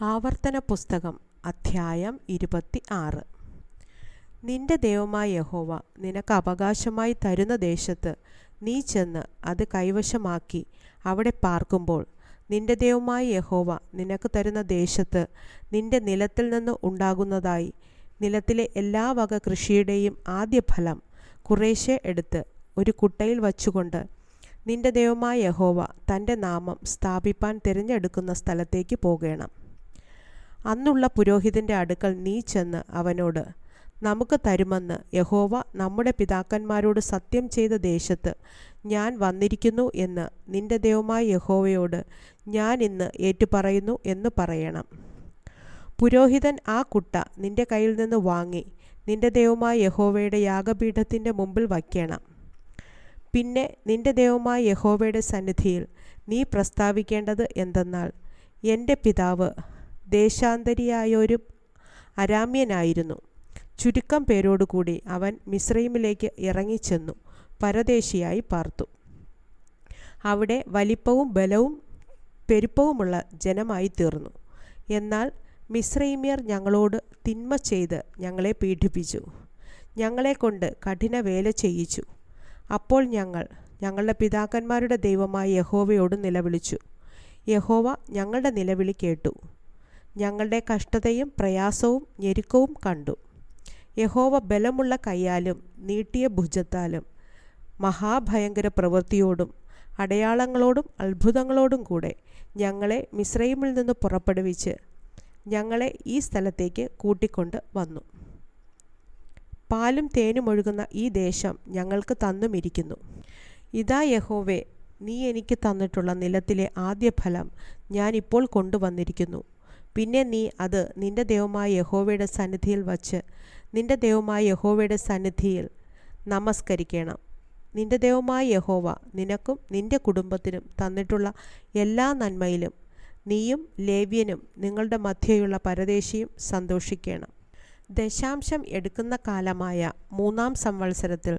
ആവർത്തന പുസ്തകം അധ്യായം ഇരുപത്തി ആറ് നിന്റെ ദൈവമായ യഹോവ നിനക്ക് അവകാശമായി തരുന്ന ദേശത്ത് നീ ചെന്ന് അത് കൈവശമാക്കി അവിടെ പാർക്കുമ്പോൾ നിന്റെ ദൈവമായ യഹോവ നിനക്ക് തരുന്ന ദേശത്ത് നിന്റെ നിലത്തിൽ നിന്ന് ഉണ്ടാകുന്നതായി നിലത്തിലെ എല്ലാ വക കൃഷിയുടെയും ആദ്യ ഫലം കുറേശ്ശെ എടുത്ത് ഒരു കുട്ടയിൽ വച്ചുകൊണ്ട് നിന്റെ ദൈവമായ യഹോവ തന്റെ നാമം സ്ഥാപിപ്പാൻ തിരഞ്ഞെടുക്കുന്ന സ്ഥലത്തേക്ക് പോകണം. അന്നുള്ള പുരോഹിതന്റെ അടുക്കൽ നീ ചെന്ന് അവനോട് നമുക്ക് തരുമെന്ന് യഹോവ നമ്മുടെ പിതാക്കന്മാരോട് സത്യം ചെയ്ത ദേശത്ത് ഞാൻ വന്നിരിക്കുന്നു എന്ന് നിന്റെ ദൈവമായ യഹോവയോട് ഞാൻ ഇന്ന് ഏറ്റുപറയുന്നു എന്ന് പറയണം. പുരോഹിതൻ ആ കുട്ട നിന്റെ കയ്യിൽ നിന്ന് വാങ്ങി നിന്റെ ദൈവമായ യഹോവയുടെ യാഗപീഠത്തിന്റെ മുമ്പിൽ വയ്ക്കണം. പിന്നെ നിന്റെ ദൈവമായ യഹോവയുടെ സന്നിധിയിൽ നീ പ്രസ്താവിക്കേണ്ടത് എന്തെന്നാൽ എന്റെ പിതാവ് ദേശാന്തരിയായൊരു അരാമ്യനായിരുന്നു. ചുരുക്കം പേരോടുകൂടി അവൻ മിശ്രൈമിലേക്ക് ഇറങ്ങിച്ചെന്നു പരദേശിയായി പാർത്തു. അവിടെ വലിപ്പവും ബലവും പെരുപ്പവുമുള്ള ജനമായി തീർന്നു. എന്നാൽ മിശ്രൈമ്യർ ഞങ്ങളോട് തിന്മ ചെയ്ത് ഞങ്ങളെ പീഡിപ്പിച്ചു. ഞങ്ങളെ കൊണ്ട് കഠിന വേല ചെയ്യിച്ചു. അപ്പോൾ ഞങ്ങൾ ഞങ്ങളുടെ പിതാക്കന്മാരുടെ ദൈവമായ യഹോവയോട് നിലവിളിച്ചു. യഹോവ ഞങ്ങളുടെ നിലവിളി കേട്ടു. ഞങ്ങളുടെ കഷ്ടതയും പ്രയാസവും ഞെരുക്കവും കണ്ടു. യഹോവ ബലമുള്ള കൈയാലും നീട്ടിയ ഭുജത്താലും മഹാഭയങ്കര പ്രവൃത്തിയോടും അടയാളങ്ങളോടും അത്ഭുതങ്ങളോടും കൂടെ ഞങ്ങളെ മിശ്രൈമിൽ നിന്ന് പുറപ്പെടുവിച്ച് ഞങ്ങളെ ഈ സ്ഥലത്തേക്ക് കൂട്ടിക്കൊണ്ട് വന്നു. പാലും തേനും ഒഴുകുന്ന ഈ ദേശം ഞങ്ങൾക്ക് തന്നുമിരിക്കുന്നു. ഇതാ യഹോവേ നീ എനിക്ക് തന്നിട്ടുള്ള നിലത്തിലെ ആദ്യ ഫലം ഞാൻ ഇപ്പോൾ കൊണ്ടുവന്നിരിക്കുന്നു. പിന്നെ നീ അത് നിന്റെ ദൈവമായ യഹോവയുടെ സന്നിധിയിൽ വച്ച് നിന്റെ ദൈവമായ യഹോവയുടെ സന്നിധിയിൽ നമസ്കരിക്കണം. നിന്റെ ദൈവമായ യഹോവ നിനക്കും നിന്റെ കുടുംബത്തിനും തന്നിട്ടുള്ള എല്ലാ നന്മയിലും നീയും ലേവ്യനും നിങ്ങളുടെ മധ്യയുള്ള പരദേശിയും സന്തോഷിക്കണം. ദശാംശം എടുക്കുന്ന കാലമായ മൂന്നാം സംവത്സരത്തിൽ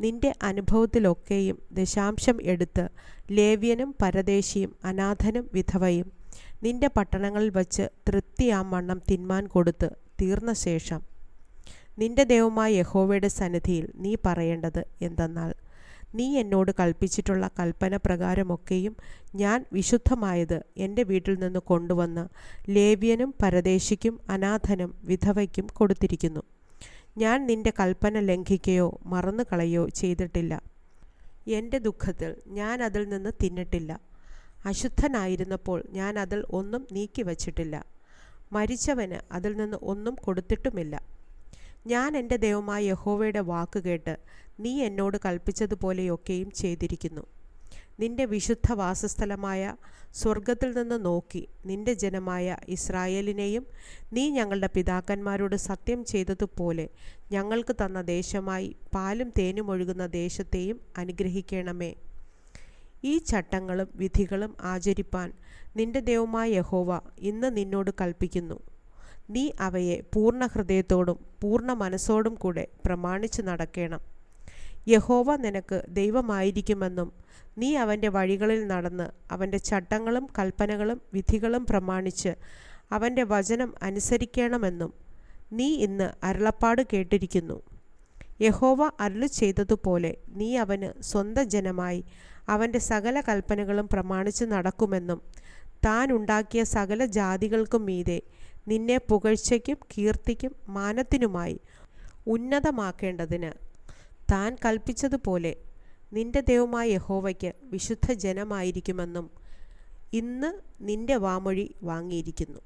നിന്റെ അനുഭവത്തിലൊക്കെയും ദശാംശം എടുത്ത് ലേവ്യനും പരദേശിയും അനാഥനും വിധവയും നിന്റെ പട്ടണങ്ങളിൽ വച്ച് തൃപ്തിയാമണ്ണം തിന്മാൻ കൊടുത്ത് തീർന്ന ശേഷം നിന്റെ ദൈവമായ യഹോവയുടെ സന്നിധിയിൽ നീ പറയേണ്ടത് എന്തെന്നാൽ നീ എന്നോട് കൽപ്പിച്ചിട്ടുള്ള കൽപ്പന പ്രകാരമൊക്കെയും ഞാൻ വിശുദ്ധമായത് എന്റെ വീട്ടിൽ നിന്ന് കൊണ്ടുവന്ന് ലേവ്യനും പരദേശിക്കും അനാഥനും വിധവയ്ക്കും കൊടുത്തിരിക്കുന്നു. ഞാൻ നിന്റെ കൽപ്പന ലംഘിക്കുകയോ മറന്നു കളയോ ചെയ്തിട്ടില്ല. എന്റെ ദുഃഖത്തിൽ ഞാൻ അതിൽ നിന്ന് തിന്നിട്ടില്ല. അശുദ്ധനായിരുന്നപ്പോൾ ഞാൻ അതിൽ ഒന്നും നീക്കി വച്ചിട്ടില്ല മരിച്ചവന് അതിൽ നിന്ന് ഒന്നും കൊടുത്തിട്ടുമില്ല. ഞാൻ എന്റെ ദൈവമായ യഹോവയുടെ വാക്ക് കേട്ട് നീ എന്നോട് കൽപ്പിച്ചതുപോലെയൊക്കെയും ചെയ്തിരിക്കുന്നു. നിന്റെ വിശുദ്ധ വാസസ്ഥലമായ സ്വർഗത്തിൽ നിന്ന് നോക്കി നിന്റെ ജനമായ ഇസ്രായേലിനെയും നീ ഞങ്ങളുടെ പിതാക്കന്മാരോട് സത്യം ചെയ്തതുപോലെ ഞങ്ങൾക്ക് തന്ന ദേശമായി പാലും തേനും ഒഴുകുന്ന ദേശത്തെയും അനുഗ്രഹിക്കണമേ. ഈ ചട്ടങ്ങളും വിധികളും ആചരിപ്പാൻ നിന്റെ ദൈവമായ യഹോവ ഇന്ന് നിന്നോട് കൽപ്പിക്കുന്നു. നീ അവയെ പൂർണ ഹൃദയത്തോടും പൂർണ മനസ്സോടും കൂടെ പ്രമാണിച്ച് നടക്കണം. യഹോവ നിനക്ക് ദൈവമായിരിക്കുമെന്നും നീ അവന്റെ വഴികളിൽ നടന്ന് അവന്റെ ചട്ടങ്ങളും കൽപ്പനകളും വിധികളും പ്രമാണിച്ച് അവന്റെ വചനം അനുസരിക്കണമെന്നും നീ ഇന്ന് അരുളപ്പാട് കേട്ടിരിക്കുന്നു. യഹോവ അരുളി ചെയ്തതുപോലെ നീ അവന് സ്വന്തം ജനമായി അവന്റെ സകല കൽപ്പനകളും പ്രമാണിച്ച് നടക്കുമെന്നും താൻ ഉണ്ടാക്കിയ സകല ജാതികൾക്കും മീതെ നിന്നെ പുകഴ്ചയ്ക്കും കീർത്തിക്കും മാനത്തിനുമായി ഉന്നതമാക്കേണ്ടതിന് താൻ കൽപ്പിച്ചതുപോലെ നിന്റെ ദൈവമായ യഹോവയ്ക്ക് വിശുദ്ധ ജനമായിരിക്കുമെന്നും ഇന്ന് നിന്റെ വാമൊഴി വാങ്ങിയിരിക്കുന്നു.